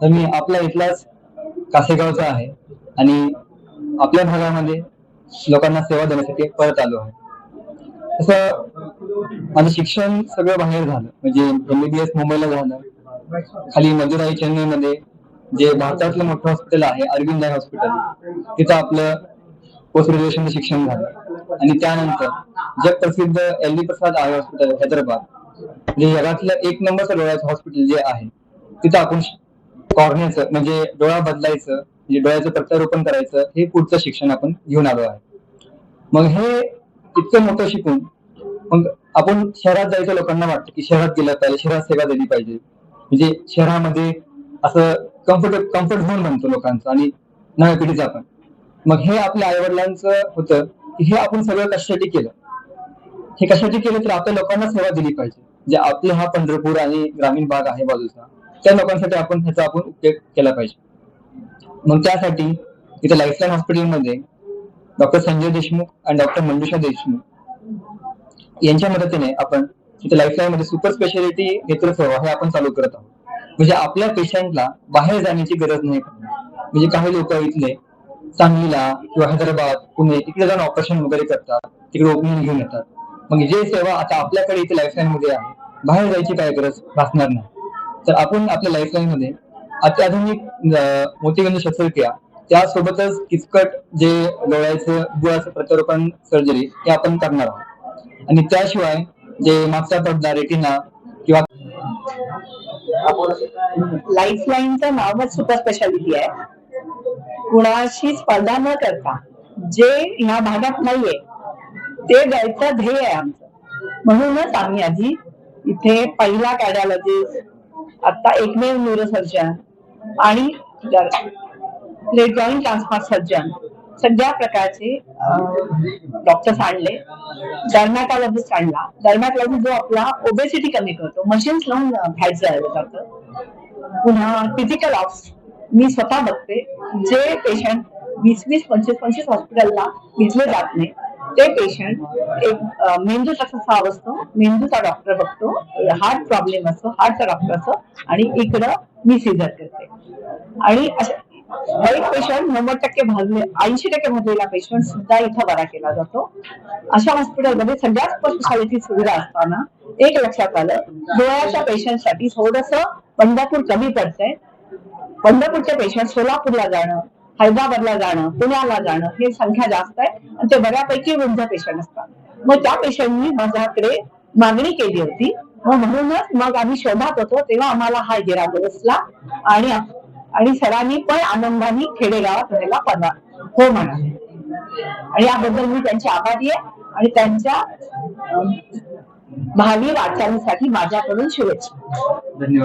तर मी आपल्या इथलाच कासेगावचा आहे. आणि आपल्या भागामध्ये लोकांना सेवा देण्यासाठी परत आलो आहे. तसं माझं शिक्षण सगळं बाहेर झालं. म्हणजे एमबीबीएस मुंबईला झालं. खाली मदुराई चेन्नईमध्ये जे भारतातलं मोठं हॉस्पिटल आहे अरविंद आय हॉस्पिटल तिथं आपलं पोस्ट ग्रॅज्युएशनचं शिक्षण झालं. आणि त्यानंतर जगप्रसिद्ध L D Prasad eye hospital Hyderabad. म्हणजे जगातलं एक नंबरचं डोळ्याचं हॉस्पिटल जे आहे तिथं आपण कॉर्नेचं म्हणजे डोळा बदलायचं म्हणजे डोळ्याचं प्रत्यारोपण करायचं हे पुढचं शिक्षण आपण घेऊन आलो आहे. मग हे इतकं मोठं शिकून मग आपण शहरात जायचं लोकांना वाटतं की शहरात गेलं पाहिजे शहरात सेवा दिली पाहिजे. म्हणजे शहरामध्ये असं कम्फर्ट कम्फर्ट झोन बनतो लोकांचं आणि नव्या पिढीचं आपण. मग हे आपल्या आई वडिलांचं होतं की हे आपण सगळं कशासाठी केलं? हे कशासाठी केलं तर आपल्या लोकांना सेवा दिली पाहिजे. जे आपले हा पंढरपूर आणि ग्रामीण भाग आहे बाजूचा त्या लोकांसाठी आपण ह्याचा आपण उपयोग केला पाहिजे. मग त्यासाठी इथे लाईफलाईन हॉस्पिटलमध्ये डॉक्टर संजय देशमुख आणि डॉक्टर मंजुषा देशमुख यांच्या मदतीने आपण इथे लाईफलाईन मध्ये सुपर स्पेशालिटी नेत्र सेवा हे आपण चालू करत आहोत. म्हणजे आपल्या पेशंटला बाहेर जाण्याची गरज नाही म्हणजे काही लोक इथले सांगलीला किंवा हैदराबाद पुणे तिकडे जाऊन ऑपरेशन वगैरे करतात तिकडे ओपनिंग घेऊन येतात. मग जे सेवा आता आपल्याकडे इथे लाईफलाईन मध्ये आहे बाहेर जायची काय गरज भासणार नाही. तर आपण आपल्या लाईफलाईन मध्ये अत्याधुनिक मोतीगंज शस्त्रक्रिया त्यासोबतच किचकट जे डोळ्याचं डोळ्याचं प्रत्यारोपण सर्जरी हे आपण करणार आहोत. आणि त्याशिवाय जे मागचा पडदा रेटिना किंवा लाईफ लाईनचं नावच सुपर स्पेशालिटी आहे. कुणाशी स्पर्धा न करता जे ह्या भागात नाहीये ते द्यायचं ध्येय आहे आमचं. म्हणूनच आम्ही आधी इथे पहिला कार्डिओलॉजिस्ट आता एकमेव न्यूरोसर्जन आणि जॉईंट ट्रान्सफॉर सर्जन सगळ्या प्रकारचे डॉक्टर्स आणले. डर्मॅटॉलॉजिस्ट आणला. डर्मॅटॉलॉजिस्ट जो आपला ओबेसिटी कमी करतो. मशीन्स लावून फॅट जायला जातं पुन्हा फिजिकल ऑफ मी स्वतः बघते. जे पेशंट वीस वीस पंचवीस पंचवीस हॉस्पिटलला घेतले जात नाही. ते पेशंट एक मेंदूचा कसा असतो. मेंदूचा डॉक्टर बघतो. हार्ट प्रॉब्लेम असतो. हार्टचा डॉक्टर असतो. आणि इकडं मी सिझर करते. आणि एक पेशंट नव्वद टक्के भाजले ऐंशी टक्के भाजलेला पेशंट सुद्धा इथं बरा केला जातो. अशा हॉस्पिटलमध्ये सगळ्याच स्पेशालिटी सुविधा असताना एक लक्षात आलं डोळ्याच्या पेशंटसाठी थोडस पंढरपूर कमी पडतंय. पंढरपूरचे पेशंट सोलापूरला जाणं हैदराबादला जाणं पुण्याला जाणं हे संख्या जास्त आहे. आणि ते बऱ्यापैकी वृद्ध पेशंट असतात. मग त्या पेशंटनी माझ्याकडे मागणी केली होती. मग म्हणूनच मग आम्ही शोधात होतो तेव्हा आम्हाला हा जिरा बसला. आणि आणि सरांनी पण आनंदाने खेडेगावात राहायला पदा हो म्हणाले आणि याबद्दल मी त्यांचे आभारी आहे. आणि त्यांच्या भावी वाटचालीसाठी माझ्याकडून शुभेच्छा. धन्यवाद.